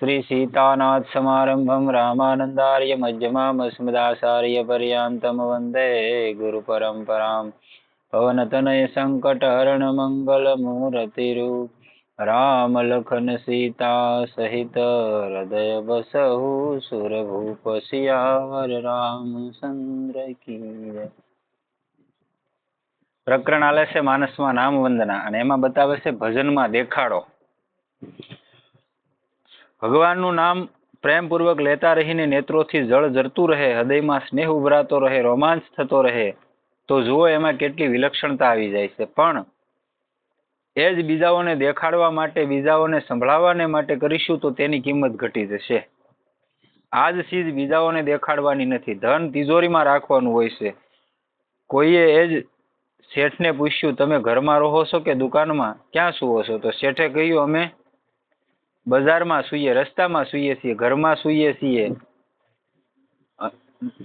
શ્રી સીતાનાથ સમારંભમ રામાનંદાર્ય મધ્યમામ અસ્મદાચાર્ય પર્યાંતમ વંદે ગુરુ પરંપરામ પવનતનય સંકટ હરણ મંગલ મૂર્તિરૂપ રામ લખન સીતા સહિત હૃદય બસહુ સુરભૂપ સિયાવર રામચંદ્ર કી. પ્રકરણ આલે છે માનસમાં નામ વંદના અને એમાં બતાવે છે ભજનમાં દેખાડો ભગવાનનું નામ પ્રેમપૂર્વક લેતા રહીને નેત્રોથી જળ જરતું રહે, હૃદયમાં સ્નેહ ઉભરાતો રહે, રોમાંચ થતો રહે, તો જુઓ એમાં કેટલી વિલક્ષણતા આવી જાય છે. પણ એ જ બીજાઓને દેખાડવા માટે, બીજાઓને સંભળાવવાને માટે કરીશું તો તેની કિંમત ઘટી જશે. આ જ ચીજ બીજાઓને દેખાડવાની નથી. ધન તિજોરીમાં રાખવાનું હોય છે. કોઈએ એ જ શેઠને પૂછ્યું, તમે ઘરમાં રહો છો કે દુકાનમાં? ક્યાં સુવો છો? તો શેઠે કહ્યું, અમે બજારમાં સૂઈએ, રસ્તામાં સૂઈએ છીએ, ઘરમાં સૂઈએ છીએ,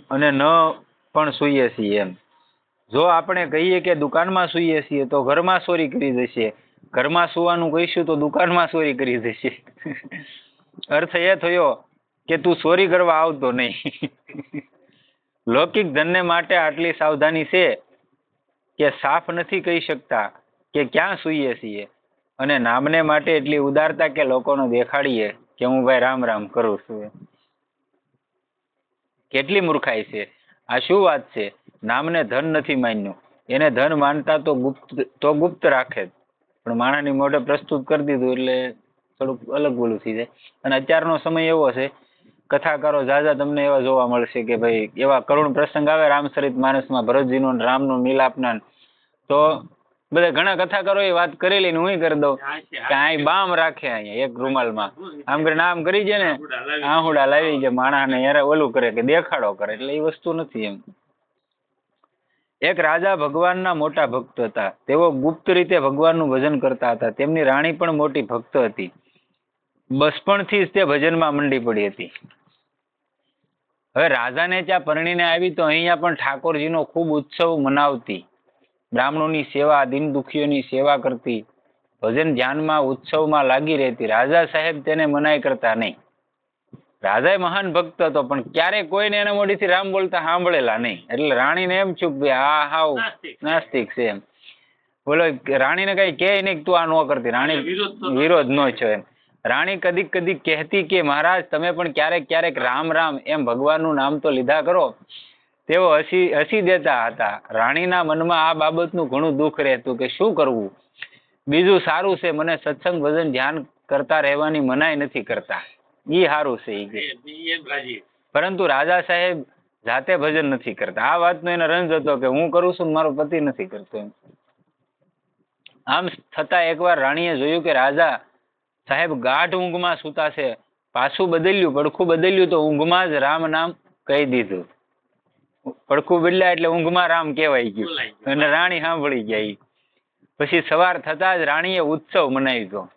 અને ન પણ સૂઈએ છીએ એમ. જો આપણે કહીએ કે દુકાનમાં સૂઈએ છીએ, તો ઘરમાં ચોરી કરી દેશે. ઘરમાં સુવાનું કહીશું, તો દુકાનમાં ચોરી કરી દેશે. અર્થ એ થયો કે તું ચોરી કરવા આવતો નહીં. લૌકિક ધનને માટે આટલી સાવધાની છે કે સાફ નથી કહી શકતા કે ક્યાં સૂઈએ છીએ. અને નામને માટે એટલી ઉદારતા કે લોકોને દેખાડીએ કે હું ભાઈ રામ રામ કરું છું. કેટલી મૂર્ખાઈ છે. આ શું વાત છે? નામને ધન નથી માન્યું. એને ધન માનતા તો ગુપ્ત તો ગુપ્ત રાખે. પણ માણસની મોઢે પ્રસ્તુત કરી દીધું એટલે થોડુંક અલગ બોલું થઈ જાય. અને અત્યારનો સમય એવો છે, કથાકારો ઝાઝા તમને એવા જોવા મળશે કે ભાઈ એવા કરુણ પ્રસંગ આવે રામચરિત માનસમાં ભરતજીનો રામનો મિલાપના તો બધા ઘણા કથાકારો એ વાત કરેલી ને હું કરી દઉં. કે અહીં બામ રાખે અહીંયા એક રૂમાલમાં. આમ કરીને આમ કરી છે ને આહુડા લાવી છે માણસને યાર ઓલું કરે કે દેખાડો કરે એટલે એ વસ્તુ નથી એમ. એક રાજા ભગવાનના મોટા ભક્ત હતા. તેઓ ગુપ્ત રીતે ભગવાનનું ભજન કરતા હતા. તેમની રાણી પણ મોટી ભક્ત હતી. બચપણથી જ તે ભજનમાં મંડી પડી હતી. હવે રાજાને ત્યાં પરણીને આવી તો અહીંયા પણ ઠાકોરજીનો ખૂબ ઉત્સવ મનાવતી. બ્રાહ્મણોની સેવા દિન દુખીઓની સેવા કરતી ભજન ધ્યાનમાં ઉત્સવમાં લાગી રહેતી. રાજા સાહેબ તેને મનાઈ કરતા નહીં. રાજા મહાન ભક્ત હતો પણ ક્યારે કોઈને એના મોઢીથી રામ બોલતા સાંભળેલા નહીં. એટલે રાણીને એમ છું કે આ હાવ નાસ્તિક છે. એમ. બોલો રાણીને કઈ કહે નહીં તું આ ન કરતી. રાણી વિરોધ નો છો એમ. રાણી કદીક કદીક કહેતી કે મહારાજ તમે પણ ક્યારેક ક્યારેક રામ રામ એમ ભગવાનનું નામ તો લીધા કરો. તેઓ હસી હસી દેતા હતા. રાણીના મનમાં આ બાબતનું ઘણું દુઃખ રહેતું કે શું કરવું? બીજું સારું છે, મને સત્સંગ ભજન ધ્યાન કરતા રહેવાની મનાઈ નથી કરતા. ઈ સારું છે, ઈ પરંતુ રાજા સાહેબ જાતે ભજન નથી કરતા. આ વાતનો એને રંજ હતો કે હું કરું છું મારો પતિ નથી કરતો એમ. આમ છતાં એકવાર રાણીએ જોયું કે રાજા સાહેબ ગાઢ ઊંઘમાં સૂતા છે. પાછું બદલ્યું, પડખું બદલ્યું તો ઊંઘમાં જ રામ નામ કહી દીધું. પડખું બદલાય એટલે ઊંઘમાં રામ કહેવાય ગયું. અને રાણી સાંભળી ઈ. પછી સવાર થતા જ રાણીએ ઉત્સવ મનાવ્યો.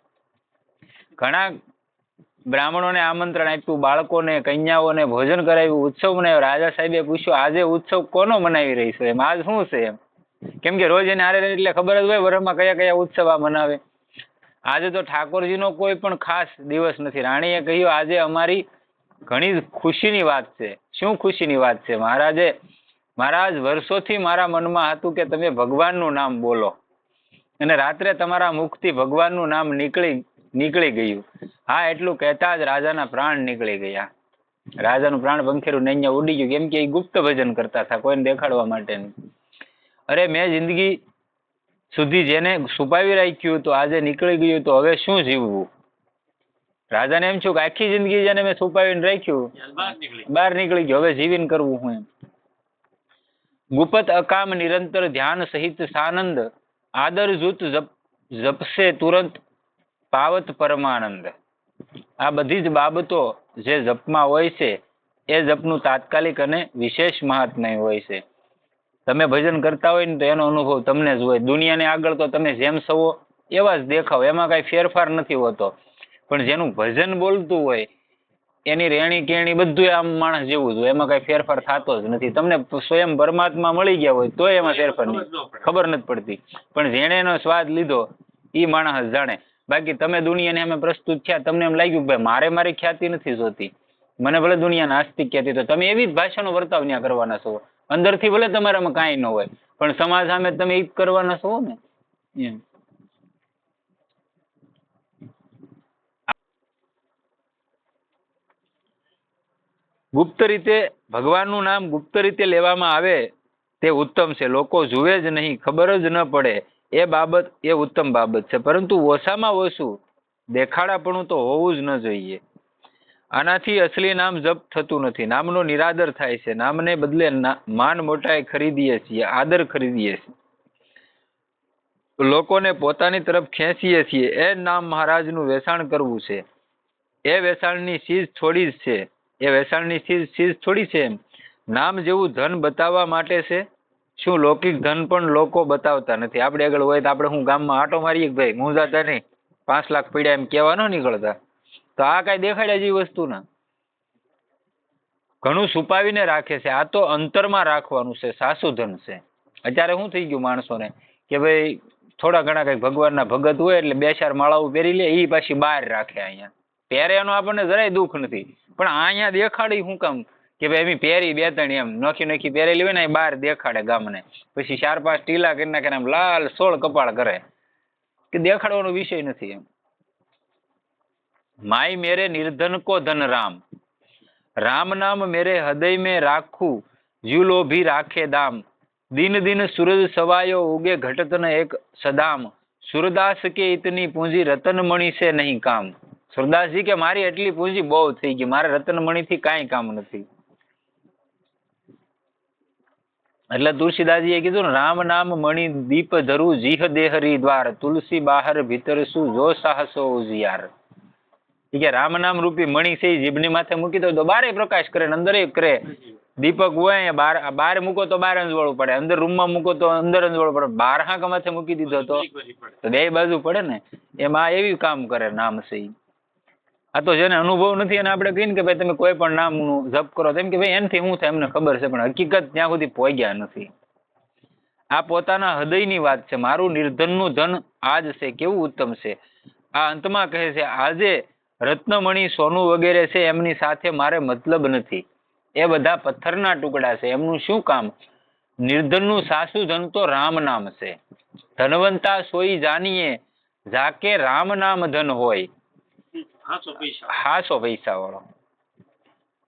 ઘણા બ્રાહ્મણોને આમંત્રણ આપ્યું બાળકોને કન્યાઓને ભોજન કરાવ્યું ઉત્સવ મનાવ્યો. રાજા સાહેબે પૂછ્યું આજે ઉત્સવ કોનો મનાવી રહી છે એમ? આજ શું છે એમ? કેમ કે રોજ એને હારે રહે એટલે ખબર જ હોય વર્ષમાં કયા કયા ઉત્સવ આ મનાવે. આજે તો ઠાકોરજીનો કોઈ પણ ખાસ દિવસ નથી. રાણીએ કહ્યું આજે અમારી ઘણી ખુશીની વાત છે. શું ખુશીની વાત છે? મહારાજે, મહારાજ, વર્ષોથી મારા મનમાં હતું કે તમે ભગવાનનું નામ બોલો. અને રાત્રે તમારા મુખથી ભગવાનનું નામ નીકળી નીકળી ગયું. હા, એટલું કહેતા જ રાજાના પ્રાણ નીકળી ગયા. રાજાનું પ્રાણ પંખેરું નૈયા ઉડી ગયું. કેમ કે એ ગુપ્ત ભજન કરતા હતા કોઈને દેખાડવા માટે નહીં અરે, મેં જિંદગી સુધી જેને છુપાવી રાખ્યું તો આજે નીકળી ગયું તો હવે શું જીવવું? રાજાને એમ છું કે આખી જિંદગી જેને મેં છુપાવીને રાખ્યું. બહાર નીકળી. ગયો. હવે જીવીને કરવું હું એમ. ગુપત અકામ નિરંતર ધ્યાન સહિત સાનંદ આદર જૂત જપશે તુરંત પાવત પરમાનંદ. આ બધી જ બાબતો જે જપમાં હોય છે એ જપનું તાત્કાલિક અને વિશેષ મહાત્મય હોય છે. તમે ભજન કરતા હોય ને તો એનો અનુભવ તમને જ હોય. દુનિયાને આગળ તો તમે જેમ સવો એવા જ દેખાવ. એમાં કાંઈ ફેરફાર નથી હોતો. પણ જેનું ભજન બોલતું હોય એની રેણી કેણી બધું આમ માણસ જેવું જ હોય. એમાં કઈ ફેરફાર થતો જ નથી. તમને સ્વયં પરમાત્મા મળી ગયા હોય તો એમાં ફેરફાર ખબર નથી પડતી. પણ જેણે એનો સ્વાદ લીધો એ માણસ જાણે. બાકી તમે દુનિયાને અમે પ્રસ્તુત થયા તમને એમ લાગ્યું કે ભાઈ મારે મારી ખ્યાતિ નથી જોતી. મને ભલે દુનિયા નાસ્તિક કહેતી તો તમે એવી જ ભાષાનો વર્તાવ ત્યાં કરવાના છો. અંદરથી ભલે તમારામાં કાંઈ ન હોય પણ સમાજ સામે તમે એ કરવાના છો ને. એમ. ગુપ્ત રીતે, ભગવાનનું નામ ગુપ્ત રીતે લેવામાં આવે, તે ઉત્તમ છે. લોકો જુએ જ નહીં, ખબર જ ન પડે. એ બાબત, એ ઉત્તમ બાબત છે. પરંતુ ઓછામાં ઓછું દેખાડાપણું તો હોવું જ ન જોઈએ. આનાથી અસલી નામ જપ થતું નથી. નામનો નિરાદર થાય છે. નામને બદલે માન મોટાએ ખરીદીએ છીએ, આદર ખરીદીએ છીએ. લોકોને પોતાની તરફ ખેંચીએ છીએ. એ નામ મહારાજનું વેચાણ કરવું છે. એ વેચાણની ચીજ થોડી જ છે. એ વેચાણની ચીજ ચીજ થોડી છે એમ. નામ જેવું ધન બતાવવા માટે છે. શું લૌકિક ધન પણ લોકો બતાવતા નથી. આપણે આગળ હોય તો આપણે હું ગામમાં આટો મારીએ ભાઈ મૂંઝાતા નહીં. પાંચ લાખ પીડ્યા એમ કહેવા ન નીકળતા. તો આ કાંઈ દેખાડ્યા જેવી વસ્તુ ના ઘણું છુપાવીને રાખે છે. આ તો અંતરમાં રાખવાનું છે. સાસુ ધન છે. અત્યારે શું થઈ ગયું માણસોને? કે ભાઈ, થોડા ઘણા કંઈક ભગવાનના ભગત હોય એટલે બે ચાર માળાઓ પહેરી લે એ પાછી બહાર રાખે અહીંયા. પહેરે એનો આપણને જરાય દુઃખ નથી. પણ અહીંયા દેખાડી શું કામ? કે ભાઈ એમ પહેરી બે ત્રણ એમ, નોખી નોખી પહેરેલી હોય ને બહાર દેખાડે ગામને. પછી ચાર પાંચ ટીલા કરી નાખે એમ લાલ સોળ કપાળ કરે. કે દેખાડવાનો વિષય નથી એમ. માય મેરે નિર્ધન કો ધન રામ. રામ નામ મેરે હૃદય મેં રાખું જીવ લોભી રાખે દામ. દિન દિન સૂરજ સવાયો ઉગે ઘટતન એક સદામ. સુરદાસ કે ઇતની પૂંજી રતન મણી છે નહીં કામ. સુરદાસજી કે મારી એટલી પૂંજી બહુ થઈ ગઈ. મારે રતનમણીથી કાંઈ કામ નથી. એટલે તુલસીદાસજીએ કીધું રામ નામ મણી દીપ ધરું જીહ દેહરી દ્વાર. તુલસી બહાર ભીતર શું જો સાહસો ઉજિયાર. કે રામ નામ રૂપી મણી છે જીભની માથે મૂકી દો, તો બારે પ્રકાશ કરે ને અંદર કરે. દીપક હોય, બાર બાર મૂકો તો બાર અંજવાળું પડે. અંદર રૂમમાં મૂકો તો અંદર અંજવાળું પડે. બાર હાંક માથે મૂકી દીધો તો બે બાજુ પડે ને. એમાં એવી કામ કરે નામ ઈ. આ તો જેને અનુભવ નથી અને આપણે કહીએ ને કે ભાઈ તમે કોઈ પણ નામનું જપ કરો તેમ કે ભાઈ એનથી શું થાય એમને ખબર છે, પણ હકીકત ત્યાં સુધી પહોંચ્યા નથી. આ પોતાના હૃદયની વાત છે, મારું નિર્ધનનું ધન આજ છે, કેવું ઉત્તમ છે? આ અંતમાં કહે છે, આજે રત્નમણી સોનું વગેરે છે, એમની સાથે મારે મતલબ નથી. એ બધા પથ્થરના ટુકડા છે, એમનું શું કામ? નિર્ધનનું સાસુ ધન તો રામ નામ છે. ધનવંતા સોઈ જાનીએ, જાકે રામ નામ ધન હોય. હાસો પૈસા હાસો પૈસા વાળો.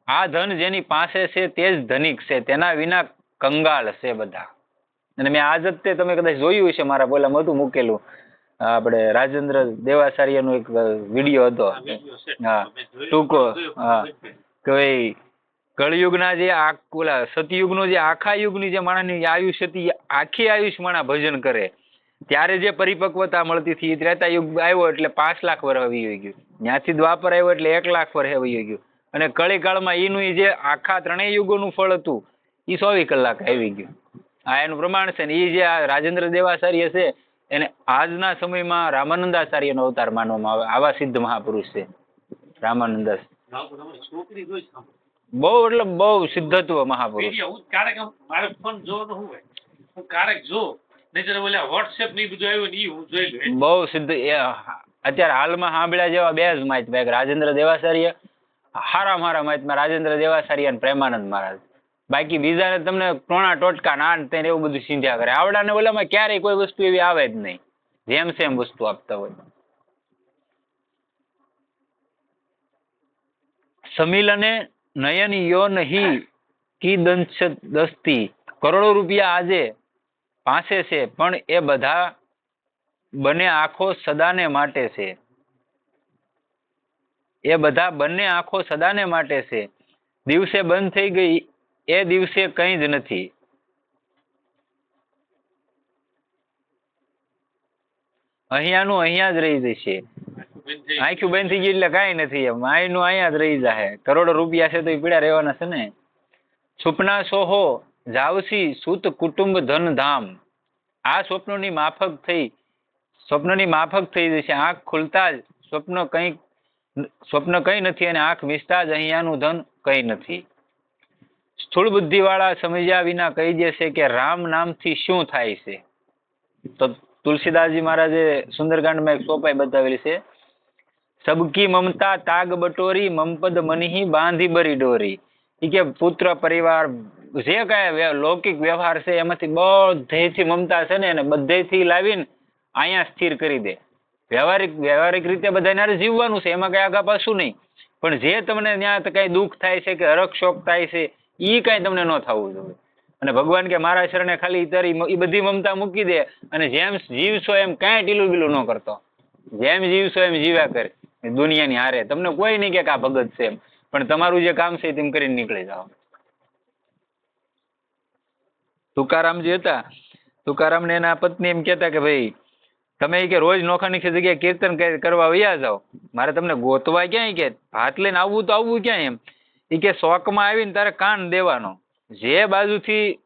આ ધન જેની પાસે છે તે જ ધનિક છે તેના વિના કંગાળ છે બધા. અને મેં આજ જ તે તમે કદાચ જોયું હશે મારા બોલા હતું મૂકેલું. આપણે રાજેન્દ્ર દેવાચાર્યનો એક વીડિયો હતો. હા. ટૂંકો? હા. કે ભાઈ કળિયુગના જે આ ઓલા સતયુગનો જે આખા યુગની જે માણસની આયુષ્ય હતી આખી આયુષ માણા ભજન કરે. ત્યારે જે પરિપક્વતા મળતી હતી ત્રેતા યુગ આવ્યો એટલે પાંચ લાખ વર્ષ આવી ગયું. ત્યાંથી દ્વાપર આવ્યો એટલે એક લાખ વર્ષ આવી ગયું. અને કળીકાળમાં એનું જે આખા ત્રણેય યુગોનું ફળ હતું એ સોવી કલાક આવી ગયું. આ એનું પ્રમાણ છે ને એ જે રાજેન્દ્ર દેવાચાર્ય છે, એને આજના સમયમાં રામાનંદાચાર્યનો અવતાર માનવામાં આવે, આવા સિદ્ધ મહાપુરુષ છે. આમ. બહુ એટલે બહુ સિદ્ધત્વ મહાપુરુષ. હોય? ક્યારેક જો બહુ સિદ્ધ અત્યારે હાલમાં સાંભળ્યા જેવા બે જ માહિત એક રાજેન્દ્ર દેવાચાર્ય હારા મારા માહિતમાં રાજેન્દ્ર દેવાસારી અને પ્રેમાનંદ મહારાજ. બાકી બીજાને તમને ટોણા ટોટકા ના એવું બધું સિંધ્યા કરે. આવડાને ઓલામાં ક્યારેય કોઈ વસ્તુ એવી આવે જ નહીં. જેમ સેમ વસ્તુ આપતા હોય. સમિલને નયન યો નહીં કી દંશ દસ્તી. કરોડો રૂપિયા આજે પાસે છે, પણ એ બધા બંને આંખો સદાને માટે છે. એ બધા બંને આંખો સદાને માટે છે. દિવસે બંધ થઈ ગઈ, એ દિવસે કંઈ જ નથી. અહીંયાનું અહીંયા જ રહી જશે. આંખ્યું બંધ થઈ ગયું એટલે કાંઈ નથી એમ. અહીંનું અહીંયા જ રહી જાહે. કરોડો રૂપિયા છે તો એ પીડા રહેવાના છે ને. છુપના સોહો જાવસી સુત કુટુંબ ધન ધામ. આ સ્વપ્નોની માફક થઈ, સ્વપ્નની માફક થઈ જશે આંખ ખુલતા જ સ્વપ્ન કંઈ સ્વપ્ન કંઈ નથી અને આંખ મીચતા જ અહીંયાનું ધન કંઈ નથી. સ્થૂળ બુદ્ધિવાળા સમજ્યા વિના કહી દેશે કે રામ નામથી શું થાય છે? તો તુલસીદાસજી મહારાજે સુંદરકાંડમાં એક સોપાઈ બતાવેલી છે. સબકી મમતા તાગ બટોરી, મમપદ મનહી બાંધી બરી ડોરી. કે પુત્ર પરિવાર જે કાંઈ લૌકિક વ્યવહાર છે, એમાંથી બધેથી મમતા છે ને એને બધેથી લાવીને અહીંયા સ્થિર કરી દે. વ્યવહારિક વ્યવહારિક રીતે બધાને જીવવાનું છે, એમાં કઈ આગા પાછું નહીં. પણ જે તમને ત્યાં કઈ દુઃખ થાય છે કે હરખશોક થાય છે એ કઈ તમને ન થવું જોઈએ. અને ભગવાન કે મારા શરણે ખાલી તારી એ બધી મમતા મૂકી દે અને જેમ જીવશો એમ કાંઈ ઢીલું બીલું ન કરતો. જેમ જીવશો એમ જીવ્યા કરે. દુનિયાની હારે. તમને કોઈ નહીં કે આ ભગત છે એમ. પણ તમારું જે કામ છે તેમ કરીને નીકળી જાઓ. તુકારામજી હતા, તુકારામને એના પત્ની એમ કહેતા કે ભાઈ, તમે કે રોજ નોખાની જગ્યાએ કીર્તન કર- કરવા વયા જાઓ. મારે તમને ગોતવા ક્યાંય કે, ભાત લઈને આવવું તો આવવું ક્યાંય એમ. એ કે શોખમાં આવીને તારે કાન દેવાનો. જે બાજુથી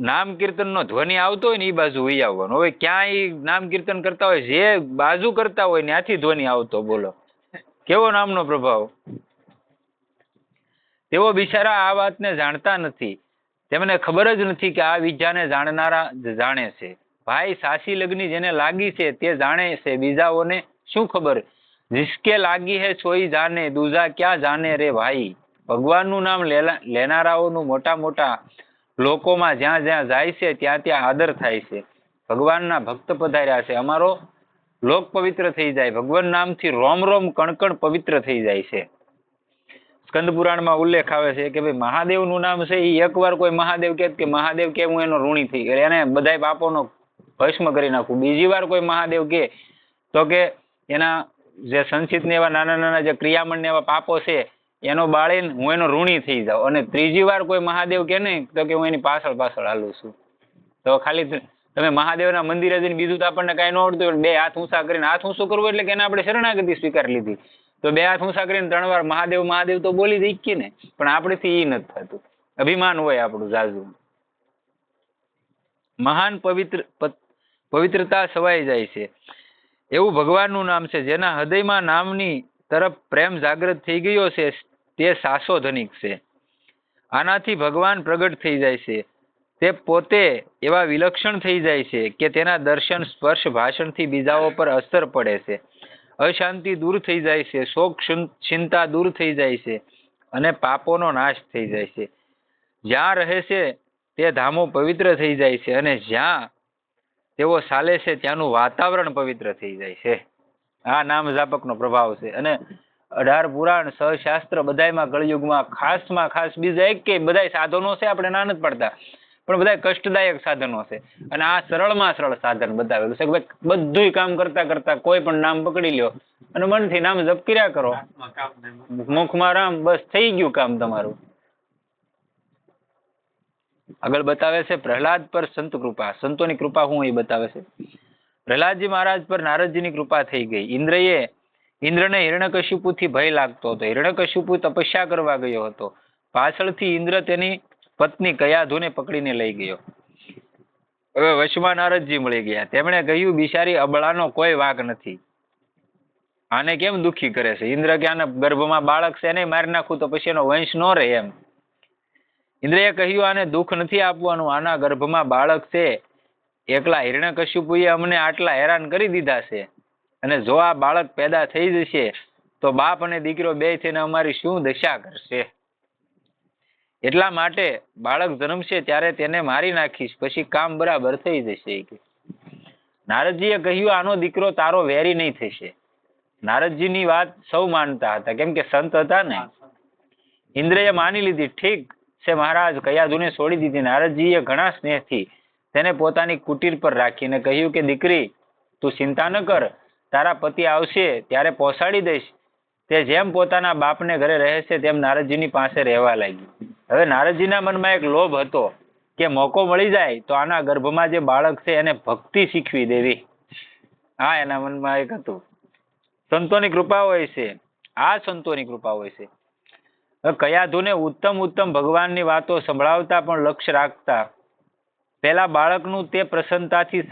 નામ કીર્તનનો ધ્વનિ આવતો હોય ને એ બાજુ વહી આવવાનો. હવે ક્યાંય નામ કીર્તન કરતા હોય, જે બાજુ કરતા હોય ત્યાંથી ધ્વનિ આવતો, બોલો. કેવો નામનો પ્રભાવ? તેઓ બિચારા આ વાતને જાણતા નથી. તેમને ખબર જ નથી કે આ વિદ્યાને જાણનારા જાણે છે. ભાઈ સાસી લગ્ની જેને લાગી છે તે જાણે છે. બીજાઓને શું ખબર? જિસકે લાગી હે સોઈ જાને, દૂજા ક્યાં જાને રે ભાઈ? ભગવાનનું નામ લેનારાઓનું મોટા મોટા લોકોમાં જ્યાં જ્યાં જાય છે ત્યાં ત્યાં આદર થાય છે. ભગવાનના ભક્ત પધાર્યા છે. અમારો લોક પવિત્ર થઈ જાય. ભગવાન નામથી રોમ રોમ કણકણ પવિત્ર થઈ જાય છે. સ્કંદ પુરાણમાં ઉલ્લેખ આવે છે કે ભાઈ મહાદેવનું નામ છે એ એકવાર કોઈ મહાદેવ કહે કે મહાદેવ કે હું એનો ઋણી થઈ ગયો. એને બધાય પાપોનો ભસ્મ કરી નાખું. બીજી વાર કોઈ મહાદેવ કે તો કે એના જે સંચિત ને એવા નાના નાના જે ક્રિયામણ ને એવા પાપો છે, એનો બાળીને હું એનો ઋણી થઈ જાઉં. અને ત્રીજી વાર કોઈ મહાદેવ કે નહીં, તો કે હું એની પાછળ પાછળ હાલું છું. તો ખાલી તમે મહાદેવના મંદિરે જઈને બીજું તો આપણને કાંઈ ન આવડતું બે હાથ ઊંચા કરીને, હાથ ઊંચું કરવું એટલે કે એને આપણે શરણાગતિ સ્વીકાર લીધી. તો બે હાથ ઊંચા કરીને ત્રણ વાર મહાદેવ મહાદેવ તો બોલી કે ને. પણ આપણેથી એ નથી થતું. અભિમાન હોય આપણું ઝાઝુ. મહાન પવિત્ર પવિત્રતા સવાઈ જાય છે. એવું ભગવાનનું નામ છે, જેના હૃદયમાં નામની તરફ પ્રેમ જાગૃત થઈ ગયો છે, તે સાસો ધનિક છે. આનાથી ભગવાન પ્રગટ થઈ જાય છે. તે પોતે એવા વિલક્ષણ થઈ જાય છે કે તેના દર્શન સ્પર્શ ભાષણથી બીજાઓ પર અસર પડે છે. અશાંતિ દૂર થઈ જાય છે, શોક ચિંતા દૂર થઈ જાય છે અને પાપોનો નાશ થઈ જાય છે. જ્યાં રહે છે તે ધામો પવિત્ર થઈ જાય છે અને જ્યાં તેઓ ચાલે છે ત્યાંનું વાતાવરણ પવિત્ર થઈ જાય છે. આ નામ જાપકનો પ્રભાવ છે અને અઢાર પુરાણ, સહશાસ્ત્ર બધાયમાં કળયુગમાં ખાસમાં ખાસ બીજા એક કે બધાય સાધનો છે આપણે ના નથી પડતા. પણ બધા કષ્ટદાયક સાધનો છે. અને આ સરળમાં સરળ સાધન બતાવેલું છે. કે ભાઈ બધુંય કામ કરતા કરતા કોઈ પણ નામ પકડી લ્યો અને મનથી નામ જપ કર્યા કરો. મુખમાં રામ, બસ થઈ ગયું કામ તમારું. આગળ બતાવે છે પ્રહલાદ પર સંત કૃપા. સંતોની કૃપા હું એ બતાવે છે. પ્રહલાદજી મહારાજ પર નારદજીની કૃપા થઈ ગઈ. ઇન્દ્રએ, ઇન્દ્રને હિરણ્યકશિપુથી ભય લાગતો હતો. હિરણ્યકશિપુ તપસ્યા કરવા ગયો હતો. પાછળથી ઇન્દ્ર તેની પત્ની કયાધુને પકડીને લઈ ગયો. હવે વશમાં નારદજી મળી ગયા. તેમણે કહ્યું, બિચારી અબળાનો કોઈ વાંક નથી. આને કેમ દુખી કરે છે? ઇન્દ્ર કે આના ગર્ભમાં બાળક છે નહીં મારી નાખું તો પછી એનો વંશ ન રહે એમ. ઇન્દ્રએ કહ્યું, આને દુઃખ નથી આપવાનું. આના ગર્ભમાં બાળક છે. એકલા હિરણ્યકશ્યપુએ અમને આટલા હેરાન કરી દીધા છે. અને જો આ બાળક પેદા થઈ જશે, તો બાપ અને દીકરો બે થઈને અમારી શું દશા કરશે? એટલા માટે બાળક જન્મશે ત્યારે તેને મારી નાખીશ, પછી કામ બરાબર થઈ જશે. નારદજીએ કહ્યું, આનો દીકરો તારો વેરી નહીં થશે. નારદજીની વાત સૌ માનતા હતા, કેમ કે સંત હતા ને. ઇન્દ્રએ માની લીધી, ઠીક છે મહારાજ, કયાદુને છોડી દીધી. નારદજીએ ઘણા સ્નેહથી તેને પોતાની કુટીર પર રાખીને કહ્યું કે, દીકરી, તું ચિંતા ન કર, તારા પતિ આવશે ત્યારે પહોંચાડી દઈશ. તે જેમ પોતાના બાપને ઘરે રહે છે તેમ નારદજીની પાસે રહેવા લાગી હવે નારદજીના મનમાં એક લોભ હતો કે મોકો મળી જાય તો આના ગર્ભમાં જે બાળક છે એને ભક્તિ શીખવી દેવી. હા, એના મનમાં એક હતું. સંતોની કૃપા હોય છે. આ સંતોની કૃપા હોય છે. કયાધુને ઉત્તમ ઉત્તમ ભગવાનની વાતો સંભળાવતા પણ લક્ષ્ય રાખતા. પેલા બાળકનું તે પ્રસન્નતાથી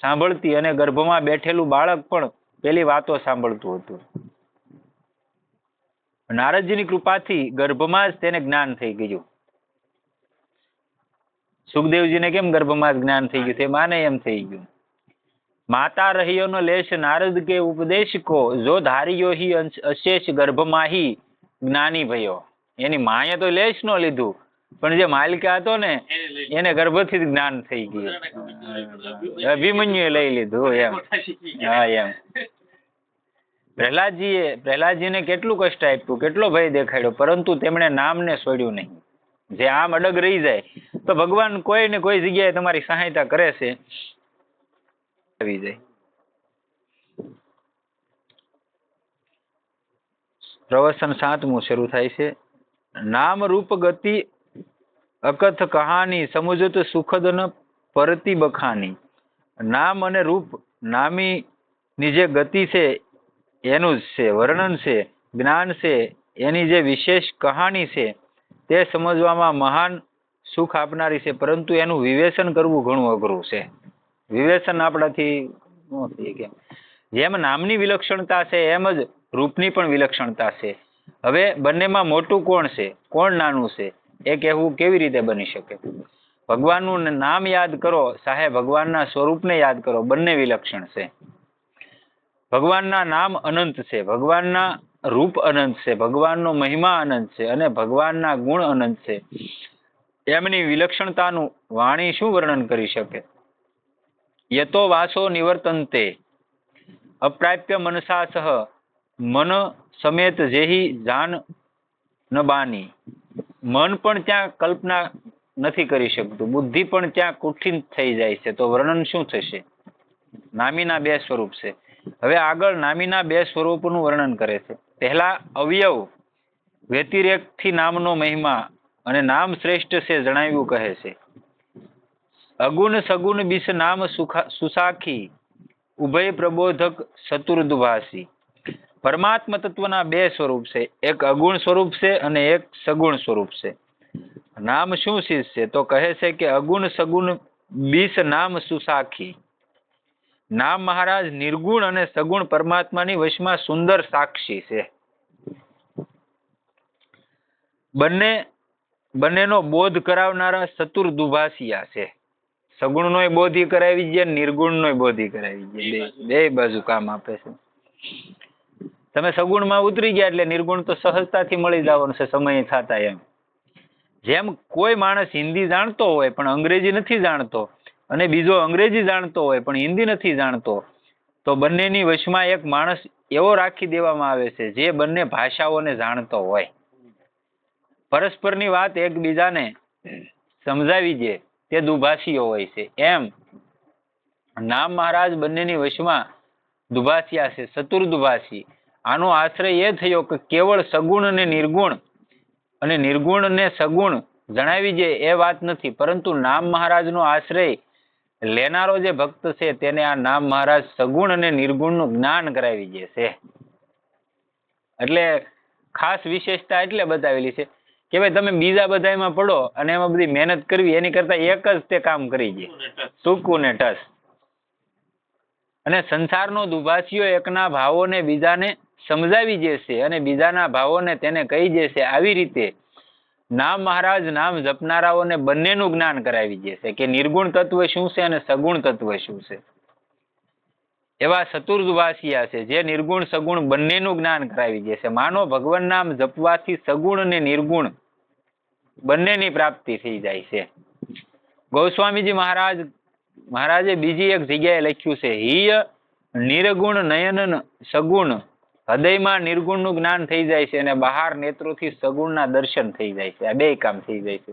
સાંભળતી અને ગર્ભમાં બેઠેલું બાળક પણ પેલી વાતો સાંભળતું હતું. નારદજીની કૃપાથી ગર્ભમાં જ તેને જ્ઞાન થઈ ગયું. સુખદેવજીને કેમ ગર્ભમાં જ જ્ઞાન થઈ ગયું? તે માને એમ થઈ ગયું. માતા રહ્યો લેશ નારદ કે ઉપદેશ જો ધારીયો હી અશેષ ગર્ભમાં હી જ્ઞાની ભયો. એની માએ તો લેશ નો લીધું, પણ જે માલિકા હતો ને, એને ગર્ભથી જ જ્ઞાન થઈ ગયું. અભિમન્યુએ લઈ લીધું એમ. હા, એમ. પ્રહલાદજીએ, પ્રહલાદજીને કેટલું કષ્ટ આપ્યું, કેટલો ભય દેખાડ્યો, પરંતુ તેમણે નામને છોડ્યું નહીં. જે આમ અડગ રહી જાય, તો ભગવાન કોઈ ને કોઈ જગ્યાએ તમારી સહાયતા કરે છે. આવી જાય. પ્રવચન સાતમું શરૂ થાય છે. નામ રૂપ ગતિ અકથ કહાની, સમજત સુખદ ન પરતી બખાની નામ અને રૂપ નામી ની જે ગતિ છે એનું જ છે, વર્ણન છે, જ્ઞાન છે, એની જે વિશેષ કહાણી છે, તે સમજવામાં મહાન સુખ આપનારી છે, પરંતુ એનું વિવેચન કરવું ઘણું અઘરું છે. વિવેચન આપણાથી જેમ નામની વિલક્ષણતા છે, એમ જ રૂપની પણ વિલક્ષણતા છે. હવે બંનેમાં મોટું કોણ છે? કોણ નાનું છે? એ કહેવું કેવી રીતે બની શકે? ભગવાનનું નામ યાદ કરો ચાહે ભગવાનના સ્વરૂપને યાદ કરો, બંને વિલક્ષણ છે. ભગવાનના નામ અનંત છે, ભગવાનના રૂપ અનંત છે, ભગવાનનો મહિમા અનંત છે અને ભગવાનના ગુણ અનંત છે. એમની વિલક્ષણતાનું વાણી શું વર્ણન કરી શકે? યતો વાસો નિવર્તનતે, અપ્રાપ્ય મનસા સહ, મન સમેત જેહી જાન ન બાની. મન પણ ત્યાં કલ્પના નથી કરી શકતું, બુદ્ધિ પણ ત્યાં કુઠિન થઈ જાય છે. તો વર્ણન શું થશે? નામીના બે સ્વરૂપ છે. હવે આગળ નામીના બે સ્વરૂપનું વર્ણન કરે છે. પહેલા અવયવ વ્યતિરેકથી નામનો મહિમા અને નામ શ્રેષ્ઠ છે જણાવ્યું કહે છે. અગુણ સગુણ બિસ નામ સુસાખી, ઉભય પ્રબોધક ચતુર્દભાસી. પરમાત્મ તત્વના બે સ્વરૂપ છે. એક અગુણ સ્વરૂપ છે અને એક સગુણ સ્વરૂપ છે. નામ શું ચીજ છે તો કહે છે કે અગુણ સગુણ બીસ નામ સુસાખી. નામ મહારાજ નિર્ગુણ અને સગુણ પરમાત્માની વશમાં સુંદર સાક્ષી છે. બંને, બંનેનો બોધ કરાવનારા ચતુર દુભાસિયા છે. સગુણ નો બોધી કરાવી છે નિર્ગુણ નો બોધી કરાવી બે- બે બાજુ કામ આપે છે. તમે સગુણમાં ઉતરી ગયા એટલે નિર્ગુણ તો સહજતાથી મળી જવાનું છે, સમય થતા એમ. જેમ કોઈ માણસ હિન્દી જાણતો હોય, પણ અંગ્રેજી નથી જાણતો અને બીજો અંગ્રેજી જાણતો હોય, પણ હિન્દી નથી જાણતો, તો બંનેની વશમાં એક માણસ એવો રાખી દેવામાં આવે છે, જે બંને ભાષાઓને જાણતો હોય. પરસ્પરની વાત એકબીજાને સમજાવી દે, તે દુભાષીઓ હોય છે. એમ નામ મહારાજ બંનેની વશમાં દુભાષિયા છે ચતુર્દુભાષી આનો આશ્રય એ થયો કે કેવળ સગુણ અને નિર્ગુણ અને નિર્ગુણ ને સગુણ જણાવી દે એ વાત નથી, પરંતુ નામ મહારાજનો આશ્રય લેનારો જે ભક્ત છે તેને આ નામ મહારાજ સગુણ અને નિર્ગુણનું જ્ઞાન કરાવી દે છે. એટલે ખાસ વિશેષતા એટલે બતાવેલી છે કે ભાઈ તમે બીજા બધામાં પડો અને એમાં બધી મહેનત કરવી એની કરતા એક જ તે કામ કરી દે. ટૂંકું ને ટસ. અને સંસારનો દુભાષીઓ એકના ભાવોને બીજાને સમજાવી દેશે અને બીજાના ભાવોને તેને કહી દેશે આવી રીતે નામ મહારાજ, નામ જપનારાઓને બંનેનું જ્ઞાન કરાવી દેશે કે નિર્ગુણ તત્વ શું છે અને સગુણ તત્વ શું છે. એવા ચતુર્દુભાષિયા છે જે નિર્ગુણ, સગુણ બંનેનું જ્ઞાન કરાવી દેશે માનો ભગવાન નામ જપવાથી સગુણ અને નિર્ગુણ બંનેની પ્રાપ્તિ થઈ જાય છે. ગોસ્વામીજી મહારાજ, મહારાજે બીજી એક જગ્યાએ લખ્યું છે, હિય નિર્ગુણ નયન સગુણ હૃદયમાં નિર્ગુણનું જ્ઞાન થઈ જાય છે અને બહાર નેત્રોથી સગુણના દર્શન થઈ જાય છે. આ બે કામ થઈ જાય છે.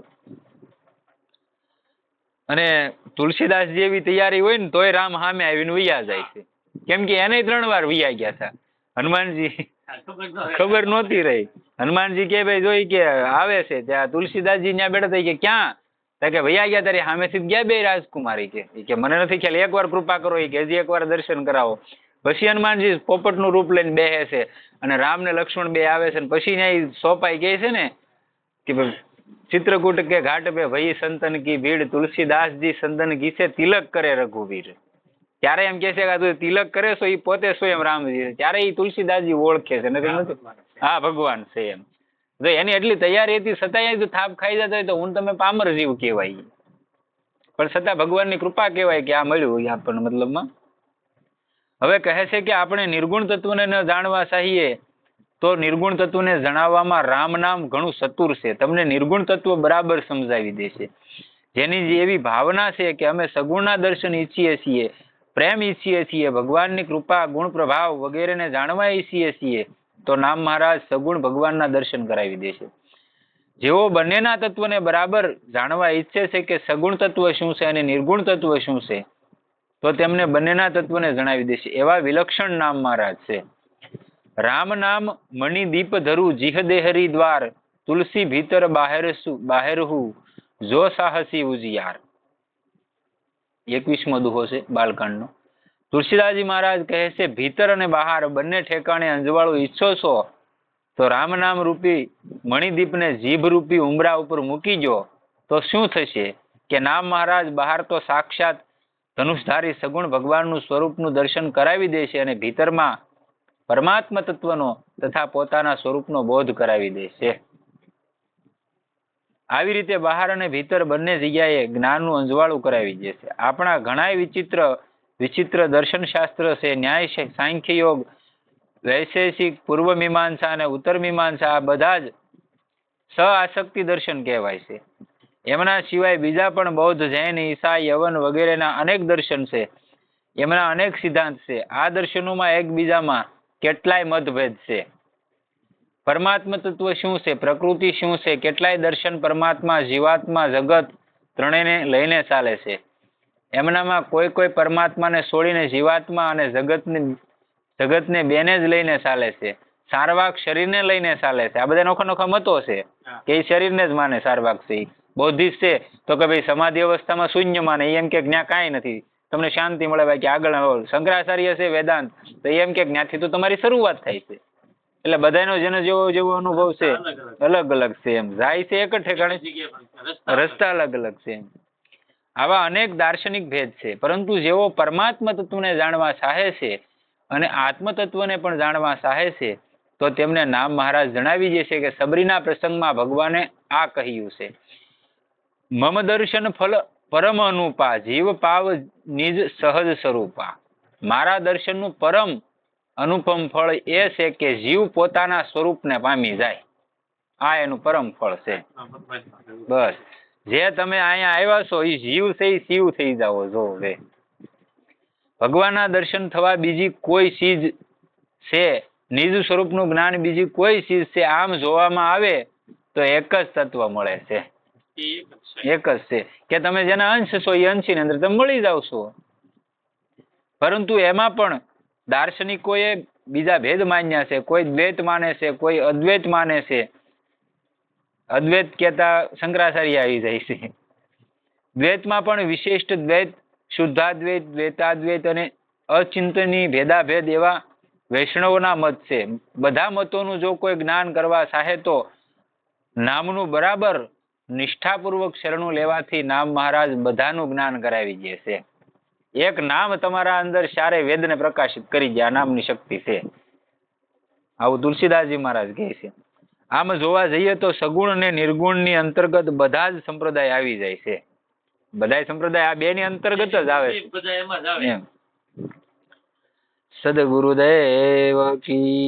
અને તુલસીદાસ જેવી તૈયારી હોય ને, તોય રામ સામે આવીને વૈયા જાય છે. કેમ કે એને ત્રણ વાર વૈયા ગયા હતા. હનુમાનજી ખબર નહોતી રહી. હનુમાનજી કે ભાઈ, જોઈ કે આવે છે. ત્યાં તુલસીદાસજી ત્યાં બેઠા થઈ કે, ક્યાં? કે ભૈયા ગયા તારી સામેથી ગયા બે રાજકુમારી કે. મને નથી ખ્યાલ. એકવાર કૃપા કરો. કે, હજી એકવાર દર્શન કરાવો. પછી હનુમાનજી પોપટનું રૂપ લઈને બેસે છે અને રામ ને લક્ષ્મણ બે આવે છે ને પછી ત્યાં સોપાઈ કહે છે ને કે ચિત્રકૂટ કે ઘાટ પે ભઈ સંતન કી ભીડ, તુલસીદાસજી સંતન કી છે, તિલક કરે રઘુવીર. ત્યારે એમ કે છે કે તું તિલક કરે છો એ પોતે સ્વયં રામજી ત્યારે એ તુલસીદાસજી ઓળખે છે. નથી હા, ભગવાન છે એમ. જો એની એટલી તૈયારી હતી છતાંય જો થાપ ખાઈ જતા હોય તો હું તમે પામર જીવ કહેવાય. પણ છતાં ભગવાનની કૃપા કહેવાય કે આ મળ્યું આપણને મતલબમાં. હવે કહે છે કે આપણે નિર્ગુણ તત્વને ન જાણવા ચાહીએ, તો નિર્ગુણ તત્વને જણાવવામાં રામ નામ ઘણું સતુર છે. તમને નિર્ગુણ તત્વ બરાબર સમજાવી દેશે. જેની એવી ભાવના છે કે અમે સગુણના દર્શન ઈચ્છીએ છીએ, પ્રેમ ઈચ્છીએ છીએ, ભગવાનની કૃપા, ગુણ પ્રભાવ વગેરેને જાણવા ઈચ્છીએ છીએ, તો નામ મહારાજ સગુણ ભગવાનના દર્શન કરાવી દેશે. જેઓ બંનેના તત્વને બરાબર જાણવા ઈચ્છે છે કે સગુણ તત્વ શું છે અને નિર્ગુણ તત્વ શું છે તો તેમને બંનેના તત્વને જણાવી દેશે એવા વિલક્ષણ નામ મહારાજ છે. રામ નામ મણિ દીપ ધરુ જીહ દેહરી દ્વાર, તુલસી ભીતર બાહેર સુ બાહેરહુ જો સાહસી ઉજિયાર. એકવીસમો દુહો છે બાલકાંડનો. તુલસીદાસજી મહારાજ કહે છે, ભીતર અને બહાર બંને ઠેકાણે અંજવાળું ઈચ્છો છો, તો રામ નામ રૂપી મણિદીપને જીભ રૂપી ઉમરા ઉપર મૂકી જો, તો શું થશે? કે નામ મહારાજ, બહાર તો સાક્ષાત ધનુષધારી સગુણ ભગવાનનું સ્વરૂપનું દર્શન કરાવી દેશે અને ભીતરમાં પરમાત્મ તત્વનો તથા પોતાના સ્વરૂપનો બોધ કરાવી દેશે આવી રીતે બહાર અને ભીતર બંને જગ્યાએ જ્ઞાનનું અંજવાળું કરાવી દેશે આપણા ઘણા વિચિત્ર વિચિત્ર દર્શન શાસ્ત્ર છે, ન્યાય સાંખ્ય યોગ, વૈશેષિક, પૂર્વ મીમાંસા અને ઉત્તર મીમાંસા આ બધા જ સ આસક્તિ દર્શન કહેવાય છે. એમના સિવાય બીજા પણ બૌદ્ધ જૈન ઈસા યવન વગેરેના અનેક દર્શન છે. એમના અનેક સિદ્ધાંત છે. આ દર્શનોમાં એકબીજામાં કેટલાય મતભેદ છે. પરમાત્મ તત્વ શું છે? પ્રકૃતિ શું છે? કેટલાય દર્શન પરમાત્મા જીવાત્મા જગત ત્રણેયને લઈને ચાલે છે. એમનામાં કોઈ કોઈ પરમાત્માને છોડીને જીવાત્મા અને જગતને જગતને બેને જ લઈને ચાલે છે. સારવાક શરીરને લઈને ચાલે છે. આ બધા નોખા નોખા મતો છે. કે એ શરીરને જ માને સારવાક છે. બૌદ્ધિસ્ટ છે. તો કે ભાઈ સમાધિ અવસ્થામાં શૂન્ય માને એમ કે જ્ઞા કાંઈ નથી. તમને શાંતિ મળે ભાઈ કે આગળ શંકરાચાર્ય છે વેદાંત. તો એમ કે જ્ઞાથી તો તમારી શરૂઆત થાય છે. એટલે બધાનો જેનો જેવો જેવો અનુભવ છે. અલગ અલગ. છે એમ. જાય છે એક ઠેકાણે. રસ્તા અલગ. અલગ છે એમ. આવા અનેક દાર્શનિક ભેદ છે. પરંતુ જેઓ પરમાત્મા તત્વને જાણવા ચાહે છે અને આત્મ તત્વને પણ જાણવા ચાહે છે તો તેમને નામ મહારાજ જણાવી દેશે કે સબરીના પ્રસંગમાં ભગવાને આ કહ્યું છે. મમ દર્શન ફલ પરમ અનુપા જીવ પાવ નિજ સહજ સ્વરૂપા. મારા દર્શનનું પરમ અનુપમ ફળ એ છે કે જીવ પોતાના સ્વરૂપને પામી જાય. આ એનું પરમ ફળ છે. બસ. જે તમે અહીંયા આવ્યા છો એ જીવ છે એ શિવ થઈ જાઓ, જો હવે. ભગવાનના દર્શન થવા બીજી કોઈ ચીજ છે? નિજ સ્વરૂપનું જ્ઞાન બીજી કોઈ ચીજ છે? આમ જોવામાં આવે તો એક જ તત્વ મળે છે. એક જ છે. કે તમે જેના અંશ છો એ અંશની અંદર તમે મળી જાવ છો. પરંતુ એમાં પણ દાર્શનિકોએ બીજા ભેદ માન્યા છે. કોઈ દ્વૈત માને છે, કોઈ અદ્વૈત માને છે. અદ્વૈત કહેતા શંકરાચાર્ય આવી જાય છે. દ્વૈતમાં પણ વિશિષ્ટ દ્વૈત, શુદ્ધાદ્વૈત, દ્વૈતાદ્વૈત અને અચિંતની ભેદાભેદ એવા વૈષ્ણવના મત છે. બધા મતોનું જો કોઈ જ્ઞાન કરવા ચાહે તો નામનું બરાબર નિષ્ઠાપૂર્વક શરણું લેવાથી નામ મહારાજ બધાનું જ્ઞાન કરાવી દે છે. એક નામ તમારા અંદર સારે વેદને પ્રકાશિત કરી દે આ નામની શક્તિ છે. આવું તુલસીદાસજી મહારાજ કહે છે. આમ જોવા જઈએ તો સગુણ અને નિર્ગુણની અંતર્ગત બધા જ સંપ્રદાય આવી જાય છે. બધા સંપ્રદાય આ બે ની અંતર્ગત જ આવે છે. સદગુરુદેવ કી